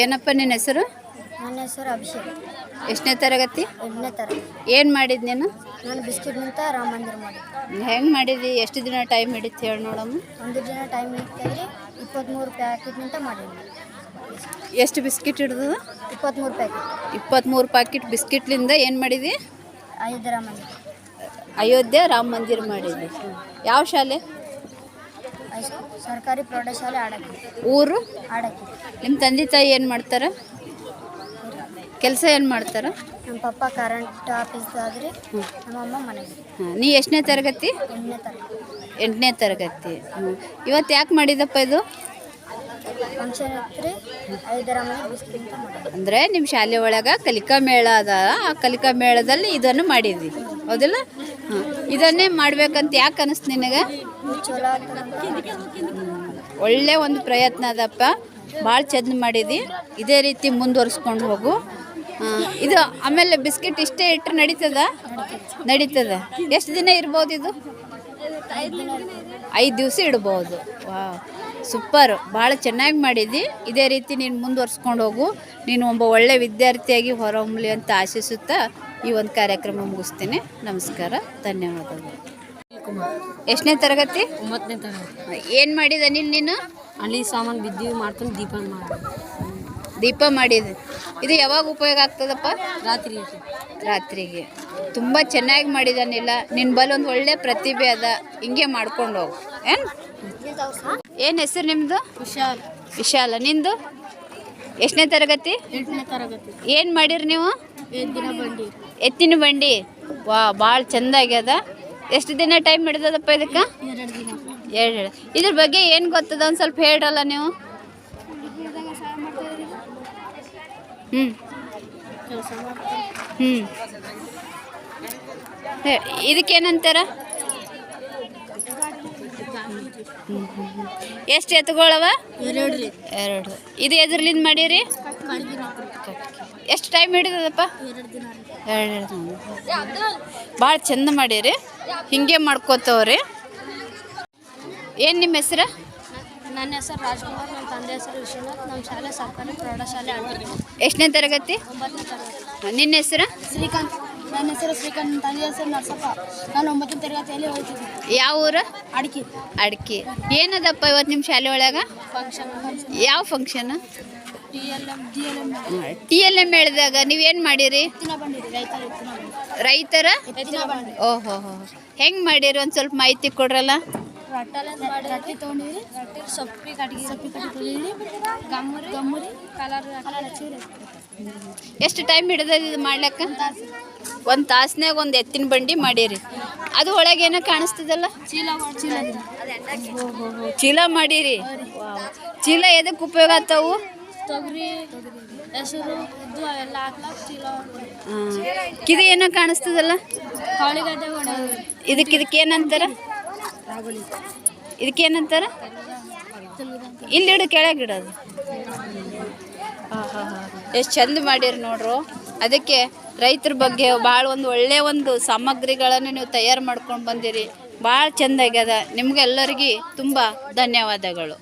ಏನಪ್ಪ ನಿನ್ನ ಹೆಸರು? ನನ್ನ ಹೆಸರು ಅಭಿಷೇಕ್. ಎಷ್ಟನೇ ತರಗತಿ? ಎಂಟನೇ ತರಗತಿ. ಏನು ಮಾಡಿದ್ ನೀನು? ನಾನು ಬಿಸ್ಕೆಟ್ನಿಂದ ರಾಮ ಮಂದಿರ ಮಾಡಿದ್ದೆ. ಹೆಂಗೆ ಮಾಡಿದಿ? ಎಷ್ಟು ದಿನ ಟೈಮ್ ಹಿಡಿತು ಹೇಳಿ ನೋಡಮ್ಮ. ಒಂದು ದಿನ ಟೈಮ್ ಇರ್ತದ್ರೆ ಇಪ್ಪತ್ತ್ಮೂರು ಪ್ಯಾಕೆಟ್ನಿಂದ ಮಾಡಿದ್ವಿ ಎಷ್ಟು ಬಿಸ್ಕಿಟ್ ಹಿಡ್ದು ಇಪ್ಪತ್ತ್ಮೂರು ಪ್ಯಾಕೆಟ್ ಇಪ್ಪತ್ತ್ಮೂರು ಪ್ಯಾಕೆಟ್ ಬಿಸ್ಕಿಟ್ಲಿಂದ ಏನು ಮಾಡಿದ್ವಿ ಅಯೋಧ್ಯೆ ರಾಮ ಮಂದಿರ. ಅಯೋಧ್ಯೆ ರಾಮ ಮಂದಿರ ಮಾಡಿದ್ವಿ ಯಾವ ಶಾಲೆ? ಸರ್ಕಾರಿ ಪ್ರೌಢಶಾಲೆ ಆಡಕ್ಕೆ. ಊರು? ಆಡಕ್ಕೆ. ನಿಮ್ಮ ತಂದೆ ತಾಯಿ ಏನು ಮಾಡ್ತಾರ? ಕೆಲಸ ಏನು ಮಾಡ್ತಾರ? ನಮ್ಮ ಪಪ್ಪ ಕರೆಂಟ್ ಆಫೀಸ್ ಆದ್ರೆ ನಮ್ಮಮ್ಮ ಮನೆ ಹಾಂ ನೀ ಎಷ್ಟನೇ ತರಗತಿ? ಎಂಟನೇ ತರಗತಿ. ಎಂಟನೇ ತರಗತಿ. ಹ್ಞೂ ಇವತ್ತು ಯಾಕೆ ಮಾಡಿದಪ್ಪ ಇದು? ಫಂಕ್ಷನ್ ಇತ್ತು ಅಂತ ಮಾಡಿದ್ವಿ ಅಂದರೆ ನಿಮ್ಮ ಶಾಲೆ ಒಳಗೆ ಕಲಿಕಾ ಮೇಳ ಅದ. ಆ ಕಲಿಕಾ ಮೇಳದಲ್ಲಿ ಇದನ್ನು ಮಾಡಿದ್ವಿ ಹೌದಿಲ್ಲ? ಹಾಂ ಇದನ್ನೇ ಮಾಡ್ಬೇಕಂತ ಯಾಕೆ ಅನಿಸ್ತ ನಿನಗೆ? ಒಳ್ಳೆ ಒಂದು ಪ್ರಯತ್ನ ಅದಪ್ಪ. ಭಾಳ ಚೆಂದ ಮಾಡಿದಿ. ಇದೇ ರೀತಿ ಮುಂದುವರಿಸ್ಕೊಂಡು ಹೋಗು. ಇದು ಆಮೇಲೆ ಬಿಸ್ಕೆಟ್ ಇಷ್ಟೇ ಇಟ್ಟರೆ ನಡೀತದ? ನಡೀತದ. ಎಷ್ಟು ದಿನ ಇರ್ಬೋದು ಇದು? ಐದು ದಿವಸ ಇಡ್ಬೋದು. ವಾ ಸೂಪರ್. ಭಾಳ ಚೆನ್ನಾಗಿ ಮಾಡಿದ್ದಿ ಇದೇ ರೀತಿ ನೀನು ಮುಂದುವರ್ಸ್ಕೊಂಡು ಹೋಗು. ನೀನು ಒಬ್ಬ ಒಳ್ಳೆ ವಿದ್ಯಾರ್ಥಿಯಾಗಿ ಹೊರಹೊಮ್ಮಲಿ ಅಂತ ಆಶಿಸುತ್ತಾ ಈ ಒಂದು ಕಾರ್ಯಕ್ರಮ ಮುಗಿಸ್ತೇನೆ. ನಮಸ್ಕಾರ. ಧನ್ಯವಾದಗಳು. ಎಷ್ಟನೇ ತರಗತಿ? ಒಂಬತ್ತನೇ ತರಗತಿ. ಏನು ಮಾಡಿದ ನೀನು ನೀನು? ಅಲ್ಲಿ ಸಾಮಾನು ಬಿದ್ದು ಮಾಡ್ಕೊಂಡು ದೀಪ ಮಾಡಿ. ದೀಪ ಮಾಡಿದೆ ಇದು ಯಾವಾಗ ಉಪಯೋಗ ಆಗ್ತದಪ್ಪ? ರಾತ್ರಿ ರಾತ್ರಿಗೆ. ತುಂಬ ಚೆನ್ನಾಗಿ ಮಾಡಿದಾನಿಲ್ಲ ನಿನ್ನ ಬಲ್ ಒಂದು ಒಳ್ಳೆ ಪ್ರತಿಭೆ ಅದ. ಹಿಂಗೆ ಮಾಡ್ಕೊಂಡು ಹೋಗು. ಏನು? ಏನು ಹೆಸರು ನಿಮ್ಮದು ವಿಶಾಲ. ವಿಶಾಲ. ನಿಂದು? ಎಷ್ಟನೇ ತರಗತಿ? ಎಂಟನೇ ತರಗತಿ. ಏನು ಮಾಡಿರಿ ನೀವು? ಎತ್ತಿನ ಬಂಡಿ. ವಾ ಭಾಳ ಚಂದ ಆಗ್ಯದ. ಎಷ್ಟು ದಿನ ಟೈಮ್ ಹಿಡ್ದದಪ್ಪ ಇದಕ್ಕೆ? ಎರಡು ಇದ್ರ ಬಗ್ಗೆ ಏನು ಗೊತ್ತದ? ಒಂದು ಸ್ವಲ್ಪ ಹೇಳ್ರಲ್ಲ ನೀವು. ಹ್ಞೂ ಹ್ಞೂ ಇದಕ್ಕೇನಂತಾರ? ಎಷ್ಟು ಎತ್ತುಗಳವ ಎರಡು ಎರಡು. ಇದು ಎದ್ರಲಿಂದ ಮಾಡೀರಿ? ಎಷ್ಟು ಟೈಮ್ ಹಿಡಿದದಪ್ಪ? ಎರಡು ಭಾಳ ಚಂದ ಮಾಡೀರಿ. ಹಿಂಗೆ ಮಾಡ್ಕೋತವ್ರಿ. ಏನು ನಿಮ್ಮ ಹೆಸರು? ನನ್ನ ಹೆಸರು ರಾಜ್ಕುಮಾರ್ ನಮ್ಮ ತಂದೆ ಹೆಸರು ವಿಶ್ವನಾಥ್ ನಮ್ಮ ಶಾಲೆ ಸರ್ಕಾರಿ ಪ್ರೌಢಶಾಲೆ ಎಷ್ಟನೇ ತರಗತಿ? ಒಂಬತ್ತನೇ ತರಗತಿ. ನಿನ್ನ ಹೆಸರು? ಶ್ರೀಕಾಂತ್. ನನ್ನ ಹೆಸರು ಶ್ರೀಕಾಂತ್ ನನ್ನ ತಂದೆ ಹೆಸರು ನರಸಪ್ಪ. ನಾನು ಒಂಬತ್ತನೇ ತರಗತಿಯಲ್ಲಿ ಹೋಗ್ತಿದ್ದೆ ಯಾವ ಊರು? ಅಡಿಕೆ. ಅಡಿಕೆ. ಏನದಪ್ಪ ಇವತ್ತು ನಿಮ್ಮ ಶಾಲೆ ಒಳಗೆ? ಫಂಕ್ಷನ್ ಯಾವ ಫಂಕ್ಷನ್ ಟಿ ಎಲ್ ಎಂ ಹೇಳಿದಾಗ ನೀವೇನು ಮಾಡಿರಿ? ರೈತರ ಎತ್ತಿನ ಬಂಡಿ ರೈತರ? ಎತ್ತಿನ ಬಂಡಿ ಓಹೋ ಹೋ ಹೆಂಗೆ ಮಾಡಿರಿ? ಒಂದು ಸ್ವಲ್ಪ ಮಾಹಿತಿ ಕೊಡ್ರಲ್ಲ? ರಟ್ಟಲೆ ಮಾಡಿ ರಟ್ಟಿ ತೊಗೊಂಡಿವಿ ರಟ್ಟಿ ಸೊಪ್ಪಿ ಕಟ್ಗಿ. ಸೊಪ್ಪಿ ಕಟ್ಟಿ ತೊಗೊಂಡಿವಿ ಗಮ್ಮರಿ. ಗಮ್ಮರಿ. ಕಲರ್ ಕಲರ್ ಎಷ್ಟು ಟೈಮ್ ಹಿಡಿದ ಇದು ಮಾಡ್ಲಕ್ಕ? ಒಂದು ತಾಸ್ನಾಗ ಒಂದು ಎತ್ತಿನ ಬಂಡಿ ಮಾಡಿರಿ. ಅದು ಒಳಗೆ ಏನೋ ಕಾಣಿಸ್ತದಲ್ಲ? ಚೀಲ ಚೀಲ. ಚೀಲ ಮಾಡಿರಿ? ವಾವ್. ಚೀಲ ಎದಕ್ ಉಪಯೋಗ ಆಗ್ತಾವು? ತೊಗರಿ ಹೆಸರು ಇದು ಅವೆಲ್ಲ ಹಾಕ್ಲಾಕ್ ಚೀಲ. ಇದು ಏನೋ ಕಾಣಿಸ್ತದಲ್ಲ? ಕಾಳಿಗದ್ದೆ ಹೊಡೆಯೋದು ಇದಕ್ಕೆ ಇದಕ್ಕೆ ಏನಂತಾರ? ಇದಕ್ಕೆ ಏನಂತಾರ? ಇಲ್ಲಿ ಇಡು ಕೆಳಗೆ ಇಡೋದು ಎಷ್ಟು ಚಂದ ಮಾಡಿರಿ ನೋಡ್ರು. ಅದಕ್ಕೆ ರೈತರ ಬಗ್ಗೆ ಭಾಳ ಒಂದು ಒಳ್ಳೆಯ ಒಂದು ಸಾಮಗ್ರಿಗಳನ್ನು ನೀವು ತಯಾರು ಮಾಡ್ಕೊಂಡು ಬಂದಿರಿ. ಭಾಳ ಚಂದಾಗ್ಯದ. ಆಗ್ಯದ ನಿಮ್ಗೆಲ್ಲರಿಗೆ ತುಂಬ ಧನ್ಯವಾದಗಳು.